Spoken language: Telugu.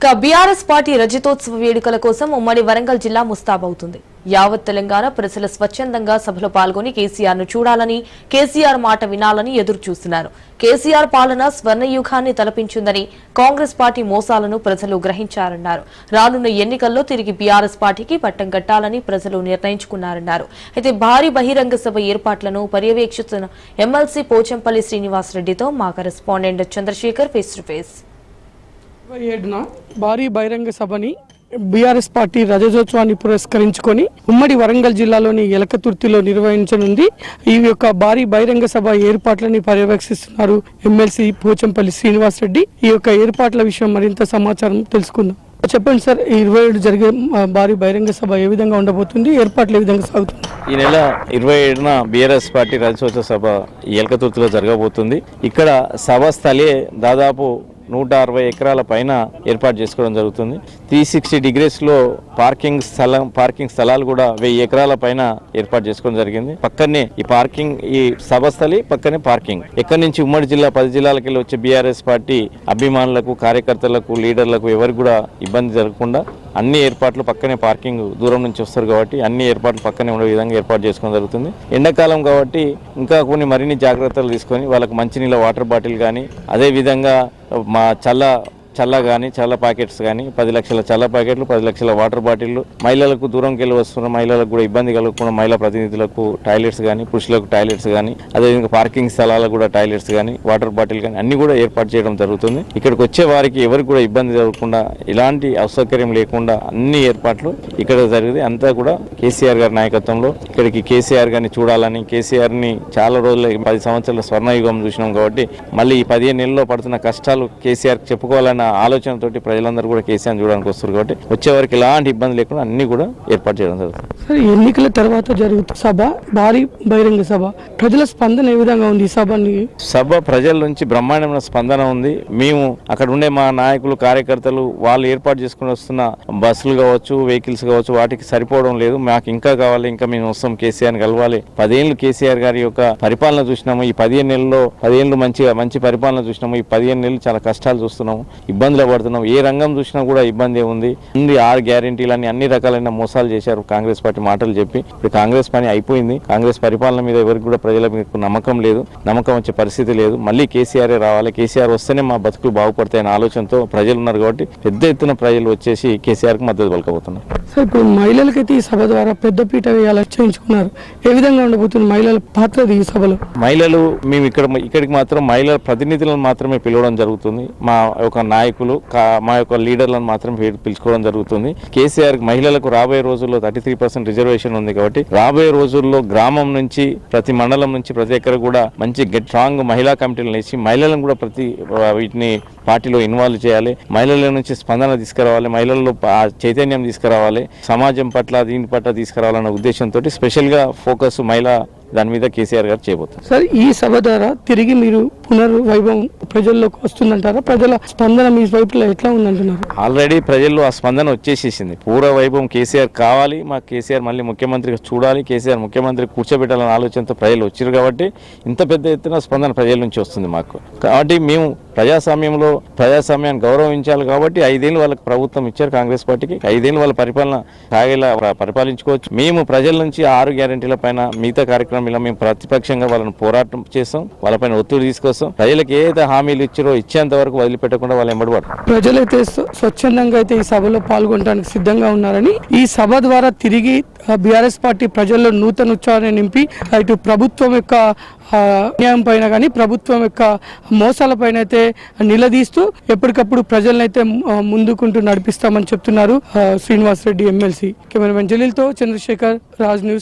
ఇక బీఆర్ఎస్ పార్టీ రజతోత్సవ వేడుకల కోసం ఉమ్మడి వరంగల్ జిల్లా ముస్తాబవుతుంది. యావత్ తెలంగాణ ప్రజలు స్వచ్ఛందంగా సభలో పాల్గొని కేసీఆర్ను చూడాలని కేసీఆర్ మాట వినాలని ఎదురు చూస్తున్నారు కేసీఆర్ పాలన స్వర్ణయుగాన్ని తలపించిందని కాంగ్రెస్ పార్టీ మోసాలను ప్రజలు గ్రహించారన్నారు. రానున్న ఎన్నికల్లో తిరిగి బీఆర్ఎస్ పార్టీకి పట్టం కట్టాలని ప్రజలు నిర్ణయించుకున్నారన్నారు. అయితే భారీ బహిరంగ సభ ఏర్పాట్లను పర్యవేక్షిస్తున్న ఎమ్మెల్సీ పోచంపల్లి శ్రీనివాసరెడ్డితో మా correspondent Chandrasekhar face to face ఇరవై ఏడున భారీ బహిరంగ సభని బీఆర్ఎస్ పార్టీ రజతోత్సవాన్ని పురస్కరించుకొని ఉమ్మడి వరంగల్ జిల్లాలోని ఎలకతుర్తిలో నిర్వహించనుంది. ఈ యొక్క భారీ బహిరంగ సభ ఏర్పాట్లని పర్యవేక్షిస్తున్నారు ఎమ్మెల్సీ పోచంపల్లి శ్రీనివాసరెడ్డి. ఈ యొక్క ఏర్పాట్ల విషయం మరింత సమాచారం తెలుసుకుందాం. చెప్పండి సార్ ఇరవై ఏడు జరిగే భారీ బహిరంగ సభ ఏ విధంగా ఉండబోతుంది? ఏర్పాట్లు ఏ విధంగా సాగుతుంది ఈ నెల ఇరవై ఏడున బీఆర్ఎస్ పార్టీ రాజ్యోత్సవ సభ ఎలకతుర్తిలో జరగబోతుంది. ఇక్కడ సభ స్థలే దాదాపు నూట అరవై ఎకరాల పైన ఏర్పాటు చేసుకోవడం జరుగుతుంది. త్రీ సిక్స్టీ డిగ్రీస్లో పార్కింగ్ స్థలం పార్కింగ్ స్థలాలు కూడా వెయ్యి ఎకరాల పైన ఏర్పాటు చేసుకోవడం జరిగింది. పక్కనే ఈ పార్కింగ్ ఈ సభ స్థలి పక్కనే పార్కింగ్. ఎక్కడి నుంచి ఉమ్మడి జిల్లా పది జిల్లాలకు వెళ్ళి వచ్చే బీఆర్ఎస్ పార్టీ అభిమానులకు కార్యకర్తలకు లీడర్లకు ఎవరికి కూడా ఇబ్బంది జరగకుండా అన్ని ఏర్పాట్లు పక్కనే పార్కింగ్ దూరం నుంచి వస్తారు కాబట్టి అన్ని ఏర్పాట్లు పక్కనే ఉండే విధంగా ఏర్పాటు చేసుకోవడం జరుగుతుంది. ఎండాకాలం కాబట్టి ఇంకా కొన్ని మరిన్ని జాగ్రత్తలు తీసుకొని వాళ్ళకి మంచినీళ్ళ వాటర్ బాటిల్ కానీ అదే విధంగా మా చల్ల చల్ల కానీ చల్ల ప్యాకెట్స్ కానీ పది లక్షల చల్ల ప్యాకెట్లు పది లక్షల వాటర్ బాటిళ్ళు. మహిళలకు దూరంకి వెళ్ళి వస్తున్న మహిళలకు కూడా ఇబ్బంది కలగకుండా మహిళా ప్రతినిధులకు టాయిలెట్స్ కానీ పురుషులకు టాయిలెట్స్ కానీ అదేవిధంగా పార్కింగ్ స్థలాలకు కూడా టాయిలెట్స్ కానీ వాటర్ బాటిల్ కానీ అన్ని కూడా ఏర్పాటు చేయడం జరుగుతుంది. ఇక్కడికి వచ్చే వారికి ఎవరికి కూడా ఇబ్బంది జరగకుండా ఎలాంటి అసౌకర్యం లేకుండా అన్ని ఏర్పాట్లు ఇక్కడ జరిగింది. అంతా కూడా కేసీఆర్ గారి నాయకత్వంలో. ఇక్కడికి కేసీఆర్ గారిని చూడాలని కేసీఆర్ని చాలా రోజుల పది సంవత్సరాల స్వర్ణయుగం చూసినాం కాబట్టి మళ్ళీ ఈ పదిహేను నెలల్లో పడుతున్న కష్టాలు కేసీఆర్ చెప్పుకోవాలని చెప్పుకోవాలన్న ఆలోచనతోటి ప్రజలందరూ కూడా కేసీఆర్ చూడడానికి వస్తారు కాబట్టి వచ్చే వారికి ఎలాంటి ఇబ్బంది లేకుండా అన్ని కూడా ఏర్పాటు చేయడం జరుగుతుంది. సార్ ఎన్నికల తర్వాత జరుగుతున్న సభ భారీ బహిరంగ సభ ప్రజల స్పందన ఏ విధంగా ఉంది ఈ సభని? సభ ప్రజల నుంచి బ్రహ్మాండమైన స్పందన ఉంది. మేము అక్కడ ఉండే మా నాయకులు కార్యకర్తలు వాళ్ళు ఏర్పాటు చేసుకుని వస్తున్న బస్సులు కావచ్చు వెహికల్స్ కావచ్చు వాటికి సరిపోవడం లేదు. మాకు ఇంకా కావాలి ఇంకా మేము వస్తాం కేసీఆర్ కలవాలి. పదేళ్ళు కేసీఆర్ గారి యొక్క పరిపాలన చూసినాము. ఈ పదిహేను నెలల్లో పదిహేళ్ళు మంచిగా మంచి పరిపాలన చూసినాము. ఈ పదిహేను నెలలు చాలా కష్టాలు చూస్తున్నాము. ఇబ్బందులు పడుతున్నాం. ఏ రంగం చూసినా కూడా ఇబ్బంది ఉంది. ఉంది ఆరు గ్యారెంటీలని అన్ని రకాలైన మోసాలు చేశారు కాంగ్రెస్ పార్టీ మాటలు చెప్పి. ఇప్పుడు కాంగ్రెస్ పని అయిపోయింది. కాంగ్రెస్ పరిపాలన మీద ఎవరికి కూడా ప్రజల మీద నమ్మకం లేదు. నమ్మకం వచ్చే పరిస్థితి లేదు. మళ్ళీ కేసీఆర్ రావాలి? కేసీఆర్ వస్తేనే మా బతుకులు బాగుపడతాయనే ఆలోచనతో ప్రజలు ఉన్నారు కాబట్టి పెద్ద ఎత్తున ప్రజలు వచ్చేసి కేసీఆర్కు మద్దతు పలకబోతున్నారు. సార్ ఇప్పుడు మహిళలకైతే ఈ సభ ద్వారా పెద్దపీట వేయాలని చేయించుకున్నారు ఏ విధంగా ఉండబోతుంది మహిళల పాత్ర ఈ సభలో? మహిళలు మేము ఇక్కడ ఇక్కడికి మాత్రం మహిళల ప్రతినిధులను మాత్రమే పిలవడం జరుగుతుంది. మా యొక్క నాయకులు మా యొక్క లీడర్లను మాత్రం పిలుచుకోవడం జరుగుతుంది. కేసీఆర్ మహిళలకు రాబోయే రోజుల్లో థర్టీ త్రీ పర్సెంట్ రిజర్వేషన్ ఉంది కాబట్టి రాబోయే రోజుల్లో గ్రామం నుంచి ప్రతి మండలం నుంచి ప్రతి ఎక్కడ కూడా మంచి స్ట్రాంగ్ మహిళా కమిటీలను వేసి మహిళలను కూడా ప్రతి వీటిని పార్టీలో ఇన్వాల్వ్ చేయాలి. మహిళల నుంచి స్పందన తీసుకురావాలి. మహిళల్లో చైతన్యం తీసుకురావాలి. సమాజం పట్ల దీని పట్ల తీసుకురావాలన్న ఉద్దేశంతో స్పెషల్గా ఫోకస్ మహిళా దాని మీద కేసీఆర్ గారు చేయబోతున్నారు. సార్ ఈ సభ ద్వారా తిరిగి మీరు పునర్వైభవం ప్రజల్లోకి వస్తుందంటారా? ప్రజల స్పందన మీ వైపులో ఎట్లా ఉందంటున్నారు? ఆల్రెడీ ప్రజల్లో ఆ స్పందన వచ్చేసేసింది. పూర్వ వైభవం కేసీఆర్ కావాలి మా కేసీఆర్ మళ్ళీ ముఖ్యమంత్రిగా చూడాలి కేసీఆర్ ముఖ్యమంత్రి కూర్చోబెట్టాలనే ఆలోచనతో ప్రజలు వచ్చారు కాబట్టి ఇంత పెద్ద ఎత్తున స్పందన ప్రజల నుంచి వస్తుంది మాకు. కాబట్టి మేము ప్రజాస్వామ్యంలో ప్రజాస్వామ్యాన్ని గౌరవించాలి కాబట్టి ఐదేళ్ళు వాళ్ళకి ప్రభుత్వం ఇచ్చారు కాంగ్రెస్ పార్టీకి. ఐదేళ్ళు వాళ్ళ పరిపాలన సాగేలా పరిపాలించుకోవచ్చు. మేము ప్రజల నుంచి ఆరు గ్యారెంటీల పైన మిగతా కార్యక్రమం ఇలా మేము ప్రతిపక్షంగా వాళ్ళని పోరాటం చేస్తాం. వాళ్ళపైన ఒత్తిడి తీసుకొస్తాం. ప్రజలకు ఏదైతే హామీలు ఇచ్చారో ఇచ్చేంత వరకు వదిలిపెట్టకుండా వాళ్ళు ఎంబడబడతాం ప్రజలైతే స్వచ్ఛందంగా అయితే ఈ సభలో పాల్గొనడానికి సిద్ధంగా ఉన్నారని ఈ సభ ద్వారా తిరిగి బీఆర్ఎస్ పార్టీ ప్రజల్లో నూతన ఉత్సాహాన్ని నింపి ఇటు ప్రభుత్వం యొక్క అన్యాయం పైన కానీ ప్రభుత్వం యొక్క మోసాల పైన అయితే నిలదీస్తూ ఎప్పటికప్పుడు ప్రజలనైతే ముందుకుంటూ నడిపిస్తామని చెప్తున్నారు శ్రీనివాసరెడ్డి శ్రీనివాస్ రెడ్డి ఎమ్మెల్సీ. కెమెరామెన్ జలీల్తో చంద్రశేఖర్ రాజ్ న్యూస్.